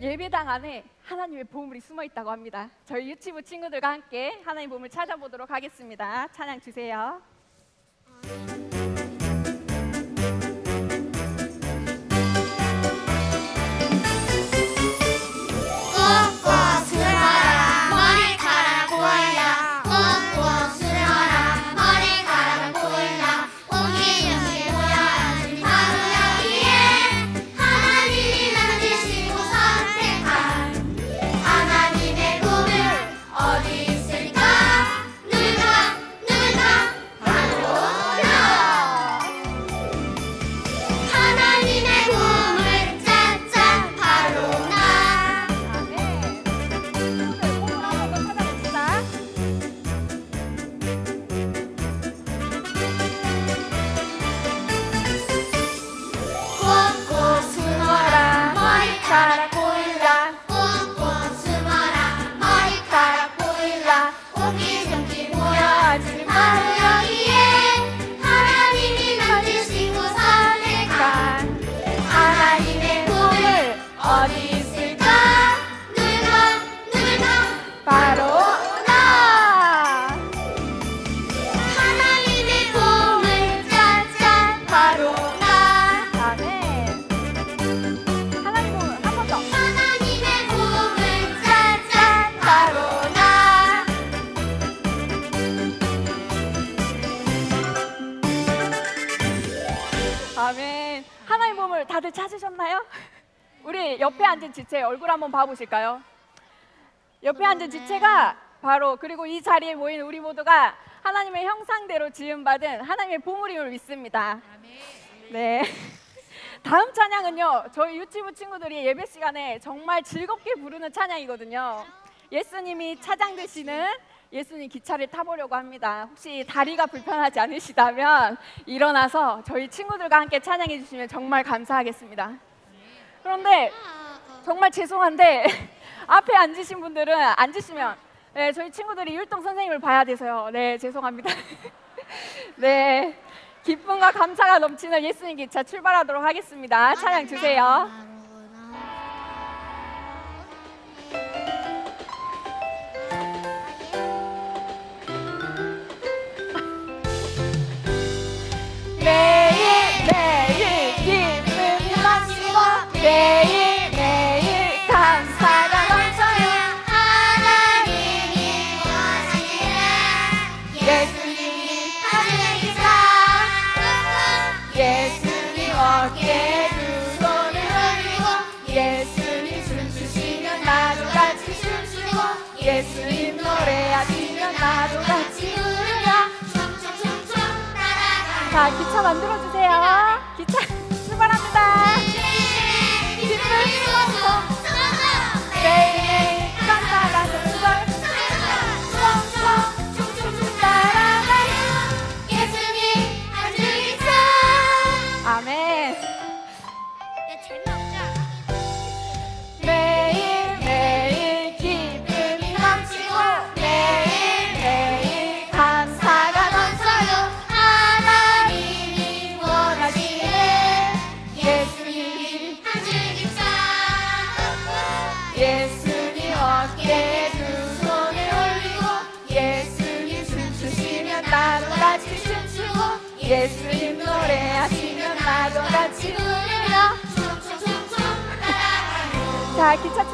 예배당 안에 하나님의 보물이 숨어 있다고 합니다. 저희 유치부 친구들과 함께 하나님 보물 찾아보도록 하겠습니다. 찬양 주세요. 다들 찾으셨나요? 우리 옆에 앉은 지체 얼굴 한번 봐보실까요? 옆에 앉은 지체가 바로 그리고 이 자리에 모인 우리 모두가 하나님의 형상대로 지음받은 하나님의 보물임을 믿습니다. 네. 다음 찬양은요. 저희 유치부 친구들이 예배 시간에 정말 즐겁게 부르는 찬양이거든요. 예수님이 차장 되시는 예수님 기차를 타보려고 합니다. 혹시 다리가 불편하지 않으시다면 일어나서 저희 친구들과 함께 찬양해 주시면 정말 감사하겠습니다. 그런데 정말 죄송한데 앞에 앉으신 분들은 앉으시면 네, 저희 친구들이 율동 선생님을 봐야 돼서요. 네, 죄송합니다. 네. 기쁨과 감사가 넘치는 예수님 기차 출발하도록 하겠습니다. 찬양 주세요. 자 기차 만들어 주세요. 따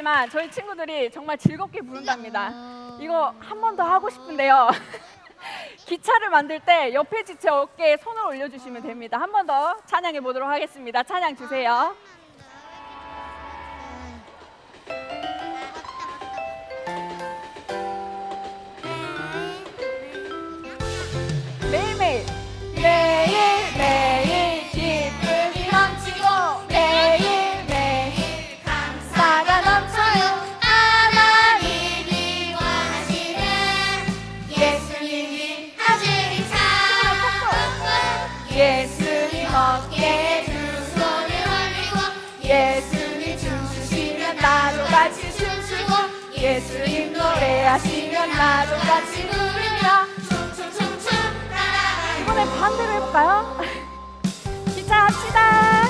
없지만 저희 친구들이 정말 즐겁게 부른답니다. 이거 한 번 더 하고 싶은데요. 기차를 만들 때 옆에 지체 어깨에 손을 올려주시면 됩니다. 한 번 더 찬양해 보도록 하겠습니다. 찬양 주세요. 노래하시면 나도 같이 부르며 춤춤춤춤 따라가요 이번엔 반대로 해볼까요? 기차 합시다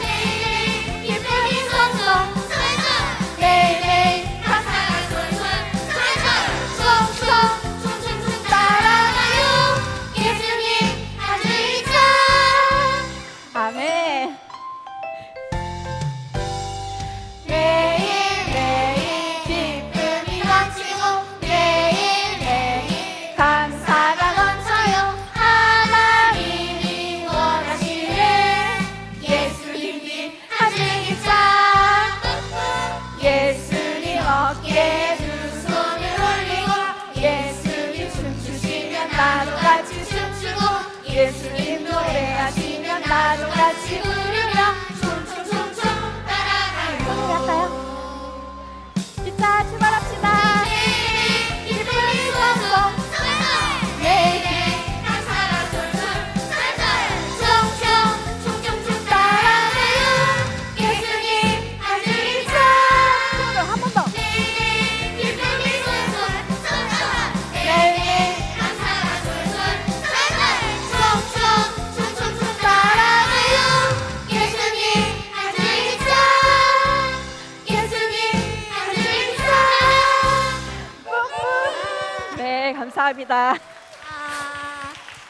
감사합니다.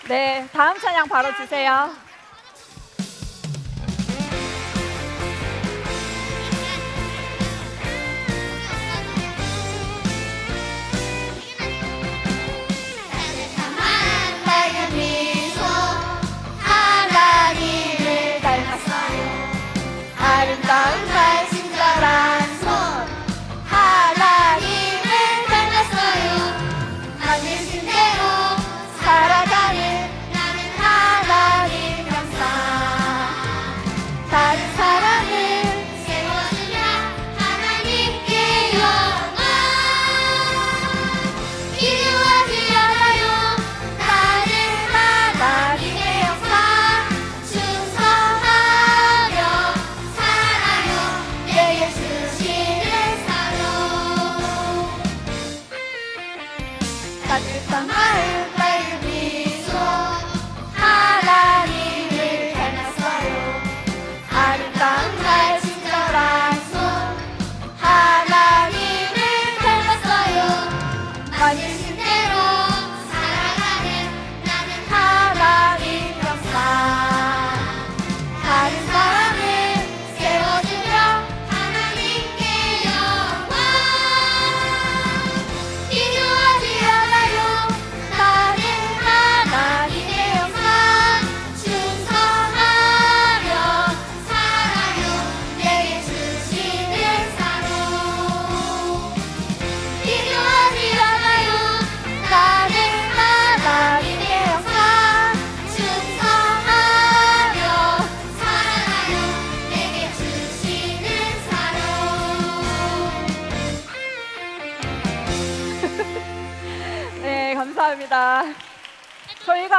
네, 다음 찬양 바로 주세요.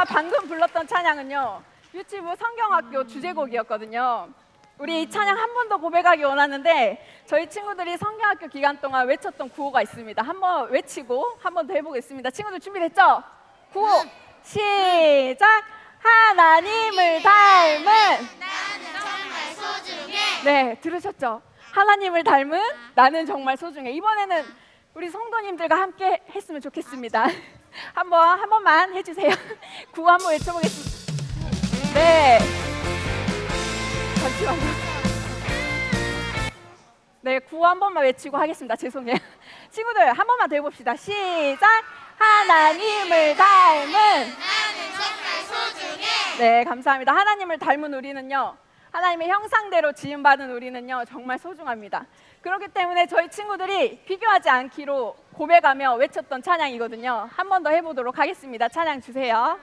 방금 불렀던 찬양은요. 유치부 성경학교 주제곡이었거든요. 우리 이 찬양 한 번 더 고백하기 원하는데 저희 친구들이 성경학교 기간 동안 외쳤던 구호가 있습니다. 한번 외치고 한 번 더 해보겠습니다. 친구들 준비됐죠? 구호 시작! 하나님을 닮은 나는 정말 소중해 네, 들으셨죠? 하나님을 닮은 나는 정말 소중해. 이번에는 우리 성도님들과 함께 했으면 좋겠습니다. 한번 한 번만 해주세요. 구호 한번 외쳐보겠습니다. 네. 잠시만요. 네, 구호 한 번만 외치고 하겠습니다. 죄송해요. 친구들 한 번만 더 해봅시다. 시작. 하나님을 닮은 네, 감사합니다. 하나님을 닮은 우리는요. 하나님의 형상대로 지음받은 우리는요. 정말 소중합니다. 그렇기 때문에 저희 친구들이 비교하지 않기로 고백하며 외쳤던 찬양이거든요. 한 번 더 해보도록 하겠습니다. 찬양 주세요.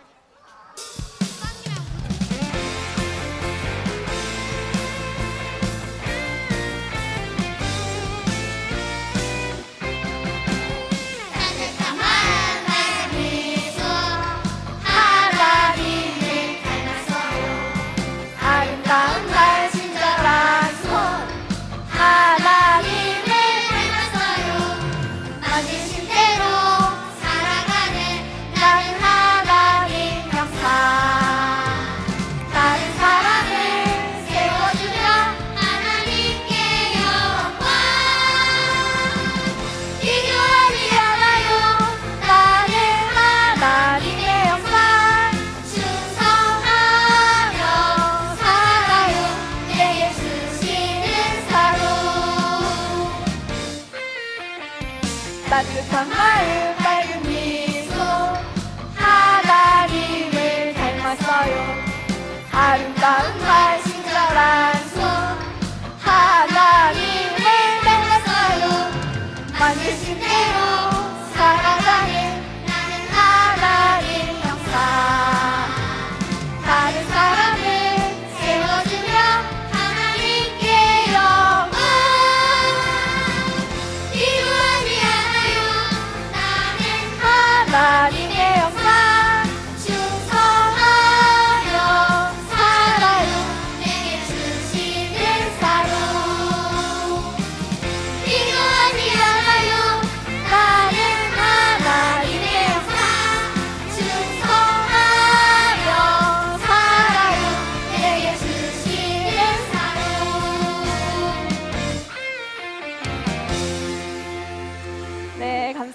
아름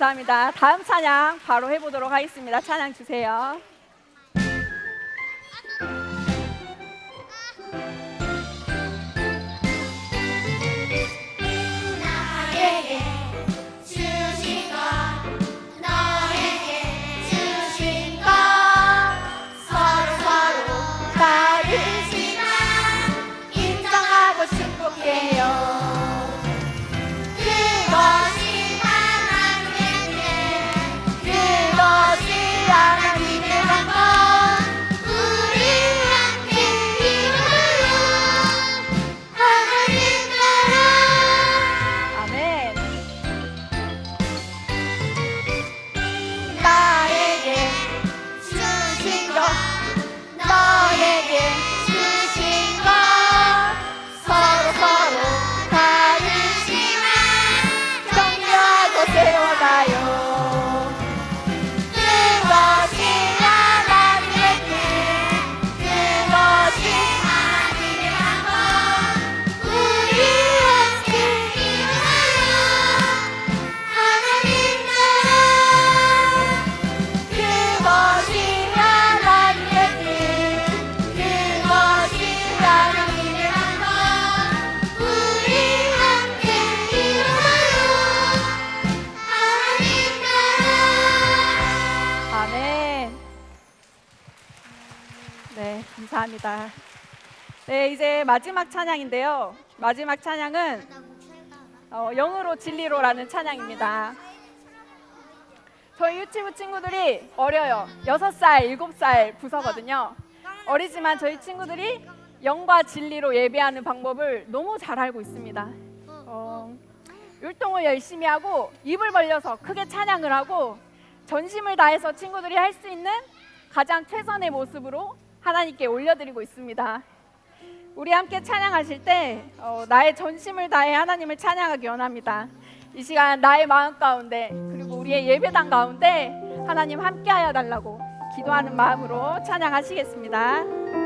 감사합니다. 다음 찬양 바로 해보도록 하겠습니다. 찬양 주세요 감사합니다. 네, 이제 마지막 찬양인데요. 마지막 찬양은 어, 영으로 진리로라는 찬양입니다. 저희 유치부 친구들이 어려요. 6살, 7살 부서거든요. 어리지만 저희 친구들이 영과 진리로 예배하는 방법을 너무 잘 알고 있습니다. 어, 율동을 열심히 하고 입을 벌려서 크게 찬양을 하고 전심을 다해서 친구들이 할 수 있는 가장 최선의 모습으로 하나님께 올려드리고 있습니다. 우리 함께 찬양하실 때 어, 나의 전심을 다해 하나님을 찬양하기 원합니다. 이 시간 나의 마음 가운데 그리고 우리의 예배당 가운데 하나님 함께하여 달라고 기도하는 마음으로 찬양하시겠습니다.